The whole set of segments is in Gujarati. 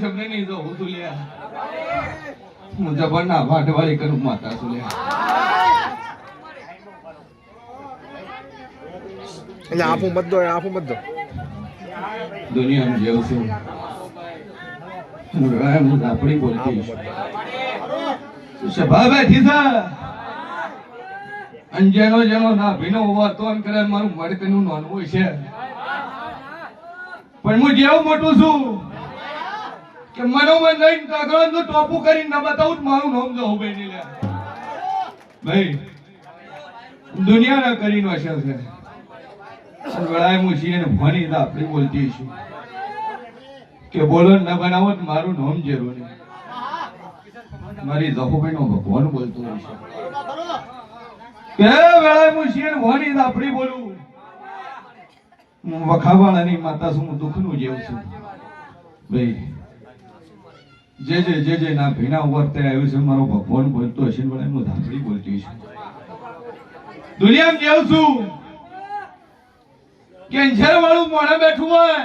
શબ્દ નહીં તો હું તુલ્યા. હું જબરના વાટવાળી કરું માતા તુલ્યા. એટલે આપું મત દો આપું મત દો. દુનિયામાં જેવું છું. હું આપણી બોલતી સભા બેઠી છે અને જેનો જેનો ના ભીનો એમ કરે મારું મડકનું નોનવું છે. પણ હું જેવું મોટું છું. કે મનોમન લઈને કાગળનું ટોપું કરીને ન બતાવું મારું નામ જવું ભાઈ લે. ભાઈ, દુનિયાના કરીને નો છે. વળાય હું છીએ ને ભણી તો આપણે બોલતી છું કે બોલો ન બનાવો તો મારું નામ જરૂર નહીં. મારી જહુભાઈ નો ભગવાન બોલતો હોય છે. કે વેળાય હું છીએ ને ભણી તો આપણે બોલું હું વખાવાળાની માતા છું, હું દુઃખનું જેવું છું. ભાઈ જે જે જે જે ના ભીના વર્તે આવ્યું છે, મારો ભગવાન બોલતો હશે પણ હું ધાપડી બોલતી છું દુનિયામાં કેવું છું? કેન્સર વાળું મોઢે બેઠું હોય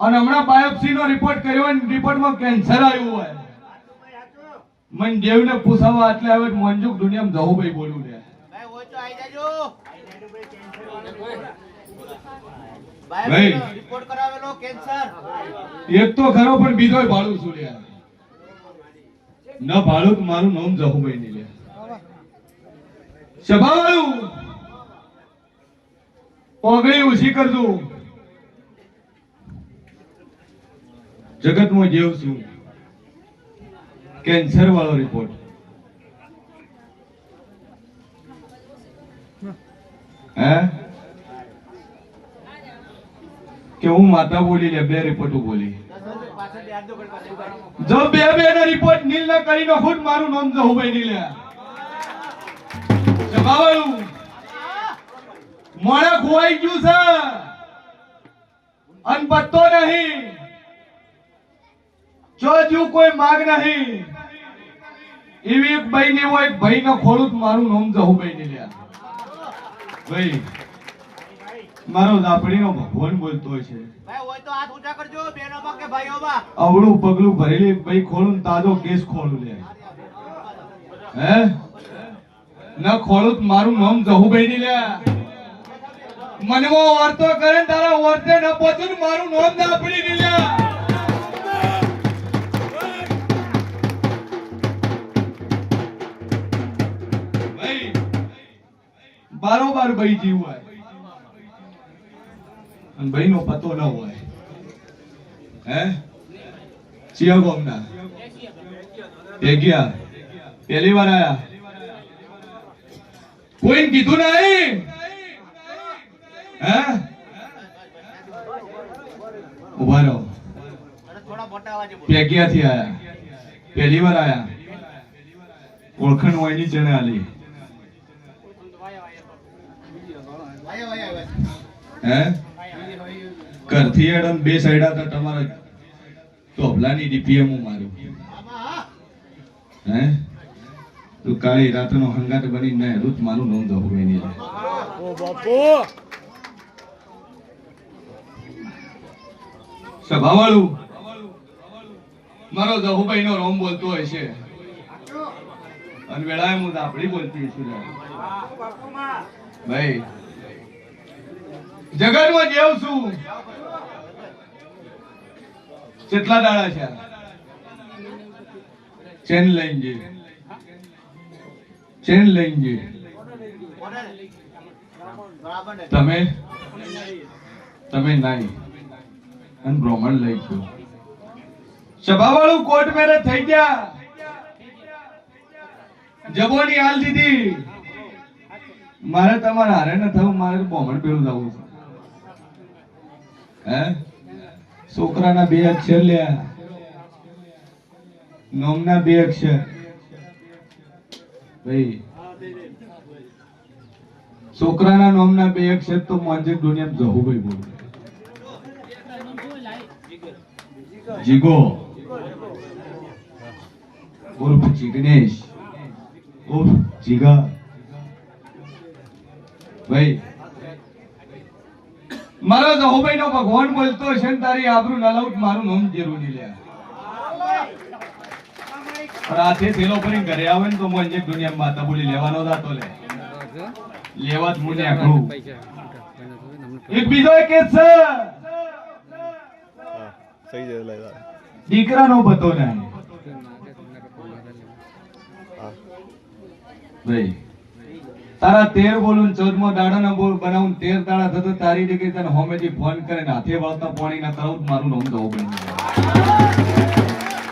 અને હમણાં બાયોપ્સી નો રિપોર્ટ કર્યો હોય રિપોર્ટમાં કેન્સર આવ્યું હોય. મન દેવને પૂછાવા આટલે આવે મોંજુક દુનિયામાં જવું ભાઈ બોલું લે ભાઈ હોય તો આઈ જાજો ભાઈ. રિપોર્ટ કરાવેલો કેન્સર એક તો ખરો પણ બીજો ભાડું શું લે? ન ભાડું મારું નામ જહુભાઈ ની લે. સભાવાળું ઓગળી ઉછી કરજો. જગતમાં જેવ છું. કેન્સર વાળો રિપોર્ટ હે? કે હું માતા બોલી લે, બે રિપોર્ટ બોલી. જો બે બે નો રિપોર્ટ નીલ ના કરી નો ખુદ મારું નામ તો ભાઈ નીલે. જવાવાળું મોણે ખોવાઈ ગયું છે. અન નહીં. જો કોઈ માગ નહીં. એવી એક ભાઈ ની હોય ભાઈ નો ખોડું મારું નામ જહુ ભાઈ ની લ્યા ભાઈ મારો દાપડી નો ભગવાન બોલતો છે. અવળું પગલું ભરેલી ભાઈ ખોલું તાજો કેસ ખોલું લે. હે? ન ખોલું મારું નામ જહુભાઈ ની લે. મનવો વર્તો કરે તારા વર્તે ન પહોંચે મારું નામ લાપડી ની લે. બારોબાર ભાઈ જીવ હોય. અને ભાઈ નો પતો ન હોય. હે? ચિયા ગોમના. ભેગ્યા ગયા. પહેલી વાર આયા. કોઈ કીધું નહીં? હે? ઊભા રહો. ભેગ્યા પેગ્યાથી આયા. પહેલી વાર આયા. ઓળખણ હોયની ચણે આલી. હે? ઘરથી એડમ બે સાઈડ હતા તમારે તોભલાની ડીપીએમ હું માર્યું. હે? તું કાળી રાતનો હંગાટ બની ને રૂત મારું નોંધ દઉં એની સભાવાળું મારો દહુભાઈ નો રોમ બોલતો હોય છે. અને વેળાએ હું દાપડી બોલતી છું. ભાઈ જગતમાં જેવું છું. કેટલા દાડા છે ચેન લઈને જે ચેન લઈને જે તમે? તમે નહીં અને બ્રાહ્મણ લઈ ગયો. સભાવાળું કોર્ટ મેરેજ થઈ ગયા. જબોની હાલ દીધી. મારે તમારે હારે ન થવું, મારે બ્રાહ્મણ પેલું જવું હે? છોકરાના બે અક્ષર લ્યા નોમના બે અક્ષર. ભાઈ, છોકરાના નોમના બે અક્ષર તો મોંજે દુનિયા જહુ ભાઈ બોલ. જીગો. ઉર્ફ જીગ્નેશ. ઉર્ફ જીગા. ભાઈ મારો જહોભાઈ નો ભગવાન બોલતો છે ને તારી આબરૂ લાઉટ મારું નામ જરૂરી લે. રાતે થેલો ભરીને ઘરે આવે ને તો મને એક દુનિયા માતા બોલી લેવાનો દાતો લે. લેવા જ મુને આકડું એક બીજો એક કેસ છે. સહી છે લઈ લા દીકરાનો બતો નહીં હા. ભાઈ તારા તેર બોલું ચૌદમો દાડા ના બોલ બનાવું તેર દાડા થતો તારી દીકરી તને હોમેથી ફોન કરીને હાથે વળતા પાણી ના કરાવું મારું નામ દઉં બની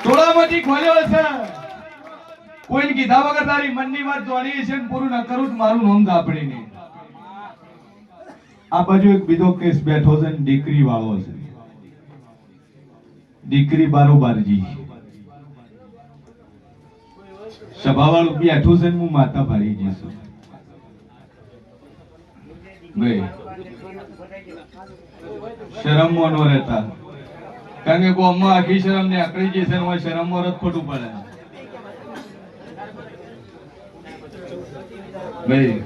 ટોળામાંથી ખોલ્યો છે કોઈને કીધા વગર તારી મનની વાત જોડી છે પૂરું ન કરું મારું નામ દાપડી નહીં. આ બાજુ એક બીજો કેસ બેઠો છે દીકરી વાળો છે. દીકરી બારોબારજી. સભાવાળું બેઠું છે હું માતા ભરી જઈશું. ભાઈ શરમમાં નો રહેતા. કારણ કે ગામમાં આખી શરમ ને આકડી જશે ને ઓય શરમમાં રત ખોટું પડે. ભાઈ,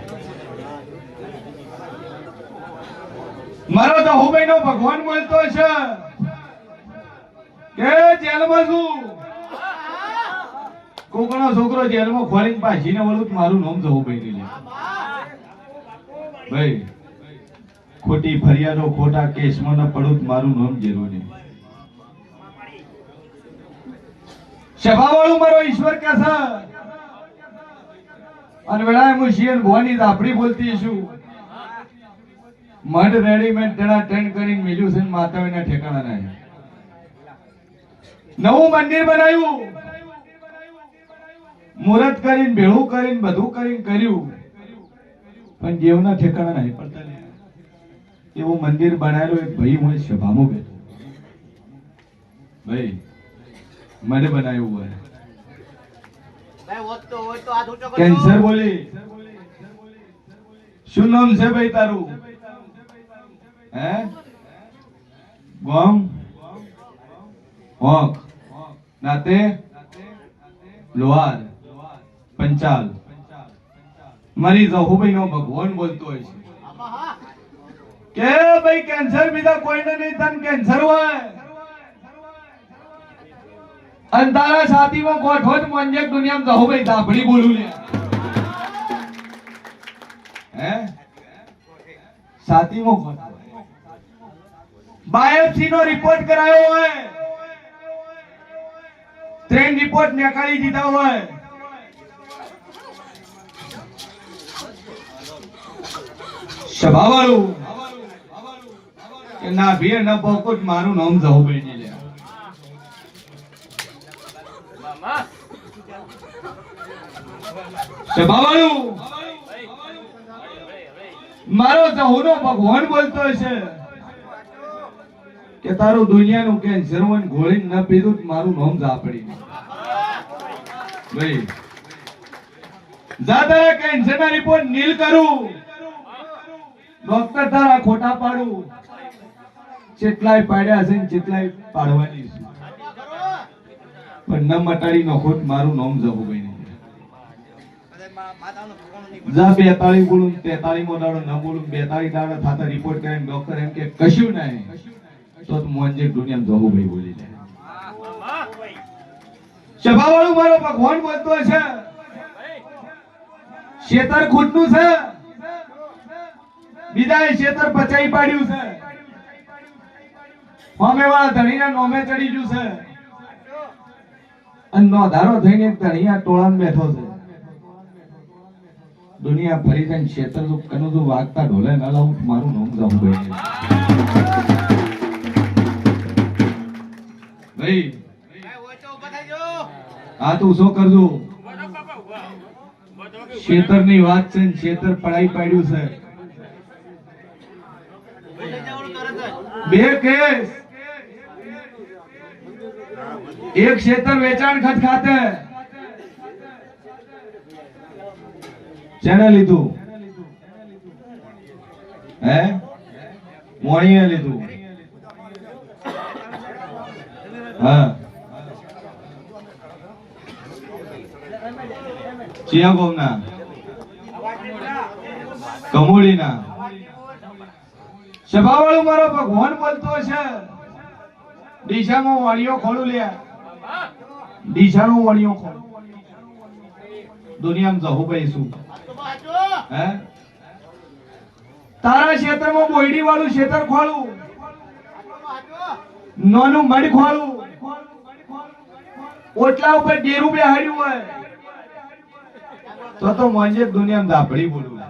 મારો તો હુબઈ નો ભગવાન બોલતો છે. કે જેલમાં છું કોકનો છોકરો જેલમાં ખોલીને પાછીને વળું મારું નામ જવું ભાઈ ભાઈ, ખોટી ફરિયાદો, ખોટા કેસમાં ન પડું મારું નામ જરૂરી સભાવાળું મારો ઈશ્વર કે છે? અને વેળાએ હું શિયર ભવાની આપણી બોલતી છું. મઢ રેડીમેડ તેના ટ્રેન કરીને મિલ્યું છે માતાવીના ઠેકાણા નહીં નવું મંદિર બનાવ્યું. મુહૂર્ત કરીને ભેળું કરીને બધું કરીને કર્યું. પણ દેવના ઠેકાણા નહીં પડતા. એવું મંદિર બનાવેલું એક ભાઈ હું સભામાં બેઠો. ભાઈ મને બનાવ્યું હોય. કેન્સર બોલી. શું નામ છે ભાઈ તારું? હે? ગોમ? હોક? નાતે? લોહાર? પંચાલ? મારી રહુભાઈ નો ભગવાન બોલતો હોય છે. કે ભાઈ કેન્સર બીજા કોઈને નહીં તને કેન્સર હોય? અને તારા છાતીમાં ગોઠો જ મંજક દુનિયામાં જહો ભાઈ દાભડી બોલું લે. હે? છાતીમાં ગોઠો બાયોપ્સી નો રિપોર્ટ કરાયો હોય. ટ્રેન રિપોર્ટ નીકાળી દીધા હોય. સભાવાળું. કે ના ભીર ના પોકુટ મારું નામ જવું લે સભાવાળું. મારો જહુનો ભગવાન બોલતો છે કે તારું દુનિયાનું કેન્સર હોય ગોળી ન પીધું મારું નામ ઝાપડી ભાઈ, જા તારા કેન્સર ના રિપોર્ટ નીલ કરું. ડોક્ટર તારા ખોટા પાડું. જેટલાય પાડ્યા છે ને જેટલાય પાડવાની પણ ન મટાડી નો ખોટ, મારું નામ જવું ભાઈ જા બેતાળી બોલું તેતાળી મો દાડો ન બોલું બેતાળી દાડો થાતા રિપોર્ટ કરે ડોક્ટર એમ કે કશું નહીં. તું મોંજે દુનિયામાં જવું ભાઈ બોલી લે સભાવાળું મારો ભગવાન બોલતો છે શેતર ખુદનું છે. બીજાએ શેતર પચાઈ પાડ્યું છે. અમે વાળા ધણીને નોમે ચડી ગયું છે. અને નોધારો થઈને એક ધણીયા ટોળામાં બેઠો છે. દુનિયા ફરી થઈને ક્ષેત્ર કનું તો વાગતા ઢોલે ના લાવું મારું નોમ જવું ભાઈ ભાઈ, હા તો શું કરજો? શેતરની વાત છે ને શેતર પડાઈ પાડ્યું છે લઈ જવાનું તરત જ. બે કેસ. એક ક્ષેત્ર વેચાણ ખત ખાતે. જેને લીધું? હે? મોણીએ લીધું. હા. ચિયા કોમના કમોડીના. સભાવાળું મારો ભગવાન બોલતો છે ડીસામાં વાણીઓ ખોલું લે. ડીસાનો વાણીઓ ખોલું. દુનિયામાં જહુ ભાઈ શું. હે? તારા ક્ષેત્રમાં બોયડી વાળું ક્ષેત્ર ખોલું. નોનું મડ. ખોલું. ઓટલા ઉપર ડેરું બેહાડ્યું હોય. તો તો મોંજે દુનિયામાં દાપડી બોલવું